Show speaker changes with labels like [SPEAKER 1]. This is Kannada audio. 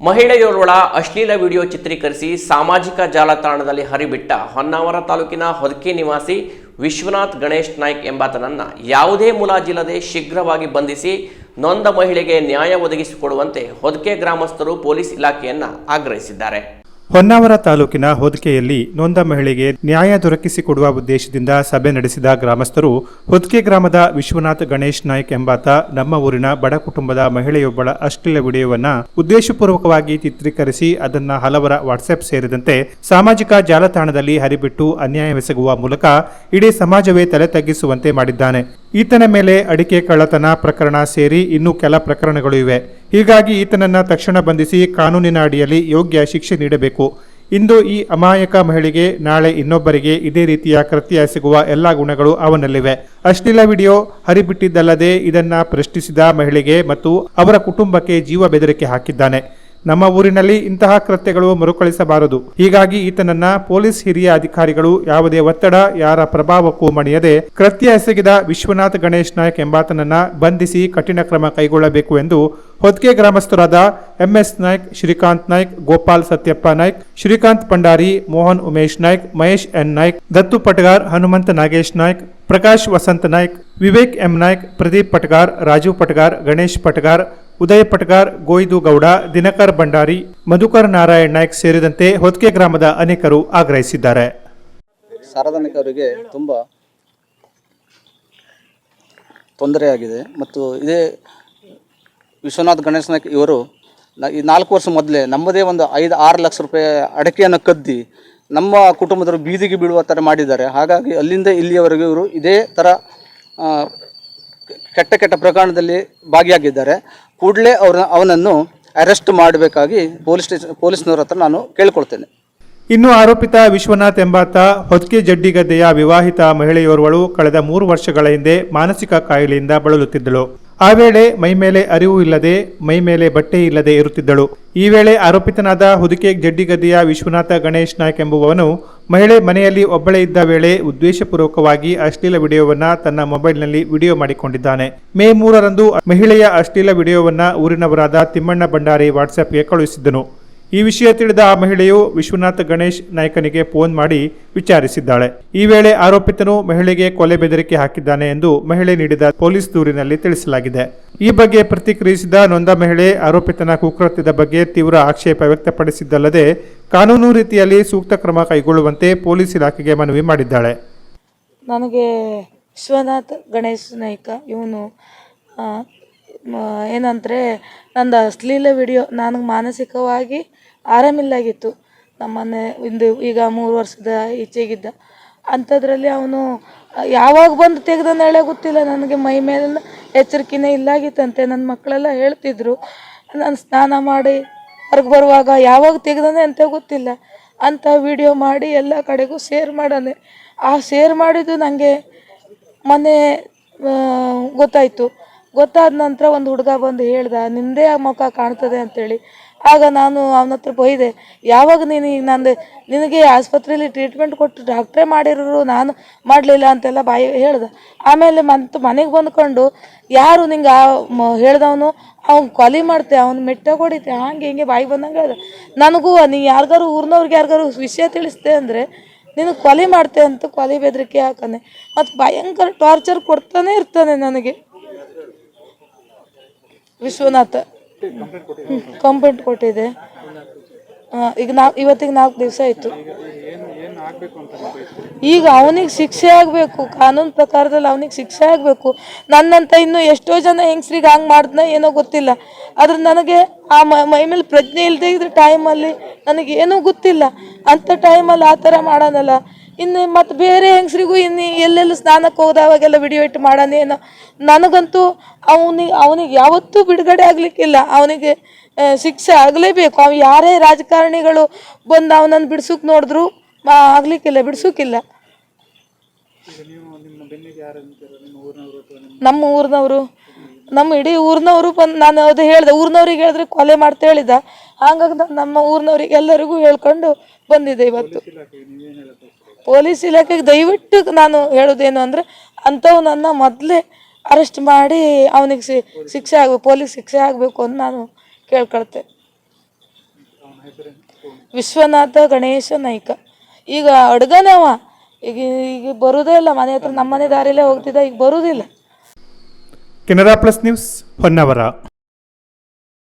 [SPEAKER 1] ಮಹಿಳೆಯೋರ್ವಳ ಅಶ್ಲೀಲ ವಿಡಿಯೋ ಚಿತ್ರೀಕರಿಸಿ ಸಾಮಾಜಿಕ ಜಾಲತಾಣದಲ್ಲಿ ಹರಿಬಿಟ್ಟ ಹೊನ್ನಾವರ ತಾಲೂಕಿನ ಹೊದಕೆ ನಿವಾಸಿ ವಿಶ್ವನಾಥ್ ಗಣೇಶ್ ನಾಯ್ಕ್ ಎಂಬಾತನನ್ನ ಯಾವುದೇ ಮುಲಾಜಿಲ್ಲದೆ ಶೀಘ್ರವಾಗಿ ಬಂಧಿಸಿ ನೊಂದ ಮಹಿಳೆಗೆ ನ್ಯಾಯ ಒದಗಿಸಿಕೊಡುವಂತೆ ಹೊದಕೆ ಗ್ರಾಮಸ್ಥರು ಪೊಲೀಸ್ ಇಲಾಖೆಯನ್ನ ಆಗ್ರಹಿಸಿದ್ದಾರೆ.
[SPEAKER 2] ಹೊನ್ನಾವರ ತಾಲೂಕಿನ ಹೊದಿಕೆಯಲ್ಲಿ ನೊಂದ ಮಹಿಳೆಗೆ ನ್ಯಾಯ ದೊರಕಿಸಿಕೊಡುವ ಉದ್ದೇಶದಿಂದ ಸಭೆ ನಡೆಸಿದ ಗ್ರಾಮಸ್ಥರು, ಹೊದಿಕೆ ಗ್ರಾಮದ ವಿಶ್ವನಾಥ್ ಗಣೇಶ್ ನಾಯ್ಕ್ ಎಂಬಾತ ನಮ್ಮ ಊರಿನ ಬಡ ಕುಟುಂಬದ ಮಹಿಳೆಯೊಬ್ಬಳ ಅಶ್ಲೀಲ ವಿಡಿಯೋವನ್ನ ಉದ್ದೇಶಪೂರ್ವಕವಾಗಿ ಚಿತ್ರೀಕರಿಸಿ ಅದನ್ನ ಹಲವರ ವಾಟ್ಸ್ಆಪ್ ಸೇರಿದಂತೆ ಸಾಮಾಜಿಕ ಜಾಲತಾಣದಲ್ಲಿ ಹರಿಬಿಟ್ಟು ಅನ್ಯಾಯವೆಸಗುವ ಮೂಲಕ ಇಡೀ ಸಮಾಜವೇ ತಲೆ ತಗ್ಗಿಸುವಂತೆ ಮಾಡಿದ್ದಾನೆ. ಈತನ ಮೇಲೆ ಅಡಿಕೆ ಕಳ್ಳತನ ಪ್ರಕರಣ ಸೇರಿ ಇನ್ನೂ ಕೆಲ ಪ್ರಕರಣಗಳು ಇವೆ. ಹೀಗಾಗಿ ಈತನನ್ನು ತಕ್ಷಣ ಬಂಧಿಸಿ ಕಾನೂನಿನ ಅಡಿಯಲ್ಲಿ ಯೋಗ್ಯ ಶಿಕ್ಷೆ ನೀಡಬೇಕು. ಇಂದು ಈ ಅಮಾಯಕ ಮಹಿಳೆಗೆ ನಾಳೆ ಇನ್ನೊಬ್ಬರಿಗೆ ಇದೇ ರೀತಿಯ ಕೃತ್ಯ ಸಿಗುವ ಎಲ್ಲ ಗುಣಗಳು ಅವನಲ್ಲಿವೆ. ಅಶ್ಲೀಲ ವಿಡಿಯೋ ಹರಿಬಿಟ್ಟಿದ್ದಲ್ಲದೆ ಇದನ್ನ ಪ್ರಶ್ನಿಸಿದ ಮಹಿಳೆಗೆ ಮತ್ತು ಅವರ ಕುಟುಂಬಕ್ಕೆ ಜೀವ ಬೆದರಿಕೆ ಹಾಕಿದ್ದಾನೆ. ನಮ್ಮ ಊರಿನಲ್ಲಿ ಇಂತಹ ಕೃತ್ಯಗಳು ಮರುಕಳಿಸಬಾರದು. ಹೀಗಾಗಿ ಈತನನ್ನ ಪೊಲೀಸ್ ಹಿರಿಯ ಅಧಿಕಾರಿಗಳು ಯಾವುದೇ ಒತ್ತಡ, ಯಾರ ಪ್ರಭಾವಕ್ಕೂ ಮಣಿಯದೆ ಕೃತ್ಯ ಎಸಗಿದ ವಿಶ್ವನಾಥ್ ಗಣೇಶ್ ನಾಯ್ಕ್ ಎಂಬಾತನನ್ನ ಬಂಧಿಸಿ ಕಠಿಣ ಕ್ರಮ ಕೈಗೊಳ್ಳಬೇಕು ಎಂದು Hodke ಗ್ರಾಮಸ್ಥರಾದ MS Naik, Shrikant Naik, Gopal Satyappa Naik, Shrikant Pandari, Mohan Umesh Naik, Mahesh N Naik, Dattu Patagar, Hanumanta Nagesh Naik Prakash Vasanta Naik, Vivek M Naik, Pradeep Patagar Rajeev Patagar, Ganesh Patagar, Uday Patagar, Goydu Gowda, Dinakar Bhandari, Madhukar Narayan Naik ಸೇರಿದಂತೆ ಹೊತ್ಕೆ ಗ್ರಾಮದ ಅನೇಕರು ಆಗ್ರಹಿಸಿದ್ದಾರೆ.
[SPEAKER 3] ಸಾರ್ವಜನಿಕರಿಗೆ ತುಂಬ ತೊಂದರೆಯಾಗಿದೆ ಮತ್ತು ಇದೇ ವಿಶ್ವನಾಥ್ ಗಣೇಶ್ ನಾಯ್ಕ್ ಇವರು ಈ ನಾಲ್ಕು ವರ್ಷ ಮೊದಲೇ ನಮ್ಮದೇ ಒಂದು ಐದು ಆರು ಲಕ್ಷ ರೂಪಾಯಿ ಅಡಕೆಯನ್ನು ಕದ್ದಿ ನಮ್ಮ ಕುಟುಂಬದವರು ಬೀದಿಗೆ ಬೀಳುವ ಥರ ಮಾಡಿದ್ದಾರೆ. ಹಾಗಾಗಿ ಅಲ್ಲಿಂದ ಇಲ್ಲಿಯವರೆಗೂ ಇವರು ಇದೇ ಥರ ಕೆಟ್ಟ ಕೆಟ್ಟ ಪ್ರಕರಣದಲ್ಲಿ ಭಾಗಿಯಾಗಿದ್ದಾರೆ. ಕೂಡಲೇ ಅವರ ಅವನನ್ನು ಅರೆಸ್ಟ್ ಮಾಡಬೇಕಾಗಿ ಪೊಲೀಸ್ ಸ್ಟೇಷನ್, ಪೊಲೀಸ್ನವ್ರ ಹತ್ರ ನಾನು ಕೇಳ್ಕೊಳ್ತೇನೆ.
[SPEAKER 2] ಇನ್ನು ಆರೋಪಿತ ವಿಶ್ವನಾಥ್ ಎಂಬಾತ ಹೊತ್ತಿಗೆ ಜಡ್ಡಿಗದ್ದೆಯ ವಿವಾಹಿತ ಮಹಿಳೆಯೋರ್ವಳು ಕಳೆದ ಮೂರು ವರ್ಷಗಳ ಹಿಂದೆ ಮಾನಸಿಕ ಕಾಯಿಲೆಯಿಂದ ಬಳಲುತ್ತಿದ್ದಳು. ಆ ವೇಳೆ ಮೈಮೇಲೆ ಅರಿವು ಇಲ್ಲದೆ ಮೈಮೇಲೆ ಬಟ್ಟೆ ಇಲ್ಲದೆ ಇರುತ್ತಿದ್ದಳು. ಈ ವೇಳೆ ಆರೋಪಿತನಾದ ಹುದುಕೆ ಜಡ್ಡಿಗದಿಯ ವಿಶ್ವನಾಥ ಗಣೇಶ್ ನಾಯ್ಕ್ ಎಂಬುವವನು ಮಹಿಳೆ ಮನೆಯಲ್ಲಿ ಒಬ್ಬಳೇ ಇದ್ದ ವೇಳೆ ಉದ್ದೇಶಪೂರ್ವಕವಾಗಿ ಅಶ್ಲೀಲ ವಿಡಿಯೋವನ್ನ ತನ್ನ ಮೊಬೈಲ್ನಲ್ಲಿ ವಿಡಿಯೋ ಮಾಡಿಕೊಂಡಿದ್ದಾನೆ. ಮೇ ಮೂರರಂದು ಮಹಿಳೆಯ ಅಶ್ಲೀಲ ವಿಡಿಯೋವನ್ನ ಊರಿನವರಾದ ತಿಮ್ಮಣ್ಣ ಭಂಡಾರಿ ವಾಟ್ಸ್ಆಪ್ಗೆ ಕಳುಹಿಸಿದ್ದನು. ಈ ವಿಷಯ ತಿಳಿದ ಆ ಮಹಿಳೆಯು ವಿಶ್ವನಾಥ್ ಗಣೇಶ್ ನಾಯಕನಿಗೆ ಫೋನ್ ಮಾಡಿ ವಿಚಾರಿಸಿದ್ದಾಳೆ. ಈ ವೇಳೆ ಆರೋಪಿತನು ಮಹಿಳೆಗೆ ಕೊಲೆ ಬೆದರಿಕೆ ಹಾಕಿದ್ದಾನೆ ಎಂದು ಮಹಿಳೆ ನೀಡಿದ ಪೊಲೀಸ್ ದೂರಿನಲ್ಲಿ ತಿಳಿಸಲಾಗಿದೆ. ಈ ಬಗ್ಗೆ ಪ್ರತಿಕ್ರಿಯಿಸಿದ ನೊಂದ ಮಹಿಳೆ ಆರೋಪಿತನ ಕುಕೃತ್ಯದ ಬಗ್ಗೆ ತೀವ್ರ ಆಕ್ಷೇಪ ವ್ಯಕ್ತಪಡಿಸಿದ್ದಲ್ಲದೆ ಕಾನೂನು ರೀತಿಯಲ್ಲಿ ಸೂಕ್ತ ಕ್ರಮ ಕೈಗೊಳ್ಳುವಂತೆ ಪೊಲೀಸ್ ಇಲಾಖೆಗೆ ಮನವಿ ಮಾಡಿದ್ದಾಳೆ.
[SPEAKER 4] ನನಗೆ ವಿಶ್ವನಾಥ್ ಗಣೇಶ್ ನಾಯ್ಕ, ಇವನು ಏನಂದರೆ ನಂದು ಅಶ್ಲೀಲ ವಿಡಿಯೋ ನನಗೆ ಮಾನಸಿಕವಾಗಿ ಆರಾಮಿಲ್ಲಾಗಿತ್ತು. ನಮ್ಮನೆ ಇಂದು ಈಗ ಮೂರು ವರ್ಷದ ಈಚೆಗಿದ್ದ. ಅಂಥದ್ರಲ್ಲಿ ಅವನು ಯಾವಾಗ ಬಂದು ತೆಗ್ದನ ಹೇಳೇ ಗೊತ್ತಿಲ್ಲ. ನನಗೆ ಮೈ ಮೇಲೆ ಎಚ್ಚರಿಕೆನೇ ಇಲ್ಲಾಗಿತ್ತಂತೆ. ನನ್ನ ಮಕ್ಕಳೆಲ್ಲ ಹೇಳ್ತಿದ್ರು, ನಾನು ಸ್ನಾನ ಮಾಡಿ ಹೊರಗೆ ಬರುವಾಗ ಯಾವಾಗ ತೆಗ್ದಾನೆ ಅಂತ ಗೊತ್ತಿಲ್ಲ. ಅಂತ ವಿಡಿಯೋ ಮಾಡಿ ಎಲ್ಲ ಕಡೆಗೂ ಶೇರ್ ಮಾಡಾನೆ. ಆ ಶೇರ್ ಮಾಡಿದ್ದು ನನಗೆ ಮೊನ್ನೆ ಗೊತ್ತಾಯಿತು. ಗೊತ್ತಾದ ನಂತರ ಒಂದು ಹುಡುಗ ಬಂದು ಹೇಳ್ದ, ನಿಂದೇ ಆ ಮುಖ ಕಾಣ್ತದೆ ಅಂತೇಳಿ. ಆಗ ನಾನು ಅವನ ಹತ್ರ ಬೈದೆ, ಯಾವಾಗ ನೀನು ಈಗ ನಂದು, ನಿನಗೆ ಆಸ್ಪತ್ರೆಯಲ್ಲಿ ಟ್ರೀಟ್ಮೆಂಟ್ ಕೊಟ್ಟು ಡಾಕ್ಟ್ರೇ ಮಾಡಿರೋರು ನಾನು ಮಾಡಲಿಲ್ಲ ಅಂತೆಲ್ಲ ಬಾಯಿ ಹೇಳ್ದ. ಆಮೇಲೆ ಮತ್ತು ಮನೆಗೆ ಬಂದ್ಕೊಂಡು ಯಾರು ನಿಂಗೆ ಆ ಹೇಳ್ದವನು, ಅವ್ನು ಕೊಲೆ ಮಾಡ್ತೆ, ಅವ್ನು ಮೆಟ್ಟ ಹೊಡಿತೆ, ಹಂಗೆ ಹಿಂಗೆ ಬಾಯಿ ಬಂದಂಗೆ ಹೇಳ್ದೆ. ನನಗೂ, ನೀ ಯಾರಿಗಾರು ಊರಿನವ್ರಿಗೆ ಯಾರಿಗಾರು ವಿಷಯ ತಿಳಿಸ್ದೆ ಅಂದರೆ, ನೀನು ಕೊಲೆ ಮಾಡ್ತೆ ಅಂತ ಕೊಲೆ ಬೆದರಿಕೆ ಹಾಕನೆ. ಮತ್ತು ಭಯಂಕರ ಟಾರ್ಚರ್ ಕೊಡ್ತಾನೆ ಇರ್ತಾನೆ ನನಗೆ. ವಿಶ್ವನಾಥ. ಕಂಪ್ಲೇಂಟ್ ಕೊಟ್ಟಿದೆ. ಈಗ ನಾ ಇವತ್ತಿಗೆ ನಾಲ್ಕು ದಿವಸ ಆಯಿತು. ಈಗ ಅವನಿಗೆ ಶಿಕ್ಷೆ ಆಗಬೇಕು. ಕಾನೂನು ಪ್ರಕಾರದಲ್ಲಿ ಅವನಿಗೆ ಶಿಕ್ಷೆ ಆಗಬೇಕು. ನನ್ನಂತ ಇನ್ನೂ ಎಷ್ಟೋ ಜನ ಹೆಂಗಸ್ರಿಗೆ ಹಂಗೆ ಮಾಡ್ದನ ಏನೋ ಗೊತ್ತಿಲ್ಲ. ಆದ್ರೆ ನನಗೆ ಆ ಮ- ಮೇಲೆ ಪ್ರಜ್ಞೆ ಇಲ್ಲದೆ ಇದ್ರ ಟೈಮಲ್ಲಿ ನನಗೆ ಗೊತ್ತಿಲ್ಲ. ಅಂಥ ಟೈಮಲ್ಲಿ ಆ ಥರ ಮಾಡೋಣಲ್ಲ ಇನ್ನು ಮತ್ತು ಬೇರೆ ಹೆಂಗಸ್ರಿಗೂ ಇನ್ನು ಎಲ್ಲೆಲ್ಲಿ ಸ್ನಾನಕ್ಕೆ ಹೋದಾವಾಗೆಲ್ಲ ವಿಡಿಯೋ ಇಟ್ಟು ಮಾಡೋನೇನು ನನಗಂತೂ ಅವನಿಗೆ ಅವನಿಗೆ ಯಾವತ್ತೂ ಬಿಡುಗಡೆ ಆಗಲಿಕ್ಕಿಲ್ಲ. ಅವನಿಗೆ ಶಿಕ್ಷೆ ಆಗಲೇಬೇಕು. ಅವ್ನು ಯಾರೇ ರಾಜಕಾರಣಿಗಳು ಬಂದು ಅವನನ್ನು ಬಿಡ್ಸೋಕೆ ನೋಡಿದ್ರು ಆಗಲಿಕ್ಕಿಲ್ಲ ಆಗ್ಲಿಕ್ಕಿಲ್ಲ ಬಿಡ್ಸೋಕ್ಕಿಲ್ಲ. ನಮ್ಮ ಊರಿನವರು ನಮ್ಮ ಇಡೀ ಊರಿನವರು ಬಂದು ನಾನು ಅದು ಹೇಳಿದೆ ಊರಿನವ್ರಿಗೆ ಹೇಳಿದ್ರೆ ಕೊಲೆ ಮಾಡ್ತಾ ಹೇಳಿದ ಹಾಗಾಗಿ ನಮ್ಮ ಊರಿನವ್ರಿಗೆ ಎಲ್ಲರಿಗೂ ಹೇಳ್ಕೊಂಡು ಬಂದಿದೆ ಇವತ್ತು. ಪೊಲೀಸ್ ಇಲಾಖೆಗೆ ದಯವಿಟ್ಟು ನಾನು ಹೇಳೋದೇನು ಅಂದರೆ ಅಂಥವನನ್ನು ಮೊದಲೇ ಅರೆಸ್ಟ್ ಮಾಡಿ ಅವನಿಗೆ ಶಿಕ್ಷೆ ಆಗಬೇಕು ಪೊಲೀಸ್ ಶಿಕ್ಷೆ ಆಗಬೇಕು ಅಂತ ನಾನು ಕೇಳ್ಕೊಳ್ತೆ. ವಿಶ್ವನಾಥ ಗಣೇಶ ನಾಯ್ಕ. ಈಗ ಅಡ್ಗನವ ಈಗ ಈಗ ಬರೋದೇ ಇಲ್ಲ, ಮನೆ ಹತ್ರ ನಮ್ಮ ಮನೆ ದಾರಿಲೇ ಹೋಗ್ತಿದ್ದ, ಈಗ ಬರೋದಿಲ್ಲ.
[SPEAKER 2] Canara plus news Honnavar.